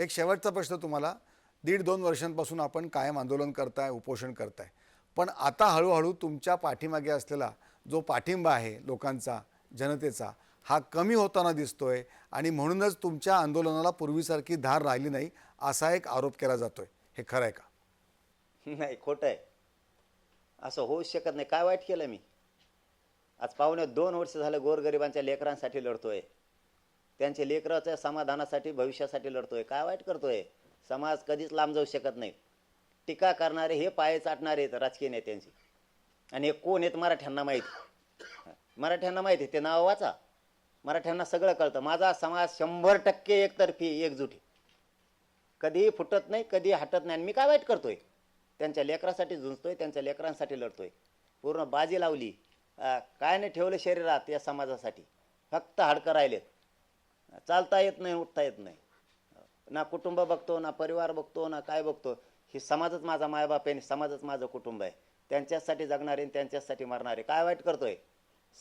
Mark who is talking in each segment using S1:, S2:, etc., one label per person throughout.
S1: एक शेवटचा प्रश्न तुम्हाला. दीड दोन वर्षांपासून आपण कायम आंदोलन करताय उपोषण करताय. पण आता हळूहळू तुमच्या पाठीमागे असलेला जो पाठिंबा आहे लोकांचा जनतेचा हा कमी होताना दिसतोय आणि म्हणूनच तुमच्या आंदोलनाला पूर्वीसारखी धार राहिली नाही असा एक आरोप केला जातोय. हे खरं आहे का?
S2: नाही खोटं आहे. असं होऊच शकत नाही. काय वाईट केलं मी? आज पाहुणे दोन वर्ष झालं गोरगरिबांच्या लेकरांसाठी लढतोय. त्यांच्या लेकराच्या समाधानासाठी भविष्यासाठी लढतोय. काय वाईट करतोय? समाज कधीच लांब जाऊ शकत नाही. टीका करणारे हे पाय चाटणारे आहेत राजकीय नेत्यांची. आणि हे कोण आहेत मराठ्यांना माहिती? मराठ्यांना माहिती आहे. ते नाव वाचा. मराठ्यांना सगळं कळतं. माझा समाज शंभर टक्के एकतर्फी एकजुटी कधीही फुटत नाही कधी हटत नाही. आणि मी काय वाईट करतोय? त्यांच्या लेकरासाठी झुंजतोय त्यांच्या लेकरांसाठी लढतोय. पूर्ण बाजी लावली. काय नाही ठेवलं शरीरात या समाजासाठी. फक्त हाडकं राहिलेत. चालता येत नाही उठता येत नाही. ना कुटुंब बघतो ना परिवार बघतो ना काय बघतो. ही समाजच माझा मायबाप आहे आणि समाजच माझं कुटुंब आहे. त्यांच्यासाठी जगणारे आणि त्यांच्यासाठी मरणारे. काय वाईट करतोय?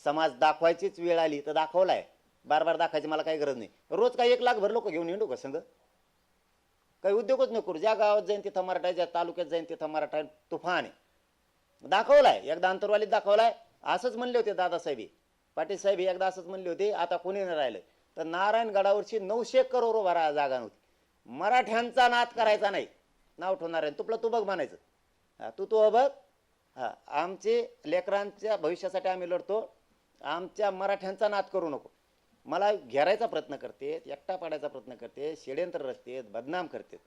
S2: समाज दाखवायचीच वेळ आली तर दाखवलाय. बार बार दाखवायची मला काही गरज नाही. रोज काही एक लाख भर लोक घेऊन येऊ का संघ काही उद्योगच नको. करू ज्या गावात जाईन तिथं मराठा ज्या तालुक्यात जाईन तिथं मराठा तुफान आहे. दाखवलाय. एकदा अंतरवालीत दाखवलाय. असंच म्हणले होते दादासाहेबी. पाटील साहेब एकदा असंच म्हणले होते. आता कोणी नाही राहिलं तर नारायणगडावरची नऊशे करोड भरा जागा नव्हती. मराठ्यांचा नाद करायचा नाही. नाव ठेवणार आहे. तुपलं तू बघ म्हणायचं. हा, तू तू बघ. हा आमचे लेकरांच्या भविष्यासाठी आम्ही लढतो. आमच्या मराठ्यांचा नाद करू नको. मला घेरायचा प्रयत्न करते एकटा पाडायचा प्रयत्न करते षड्यंत्र रचतेत बदनाम करतेत.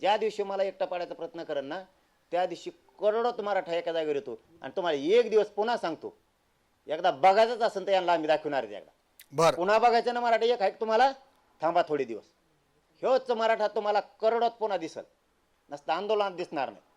S2: ज्या दिवशी मला एकटा पाडायचा प्रयत्न करेन ना त्या दिवशी करोडोत मराठा एका जागेवर येतो. आणि तुम्हाला एक दिवस पुन्हा सांगतो. एकदा बघायचंच असेल तर यांना आम्ही दाखवणार आहे एकदा.
S1: बर.
S2: पुन्हा बघायचं ना मराठा एक आहे तुम्हाला? थांबा थोडे दिवस. ह्योच मराठा तुम्हाला करोडोत पुन्हा दिसल. नसतं आंदोलनात दिसणार नाही.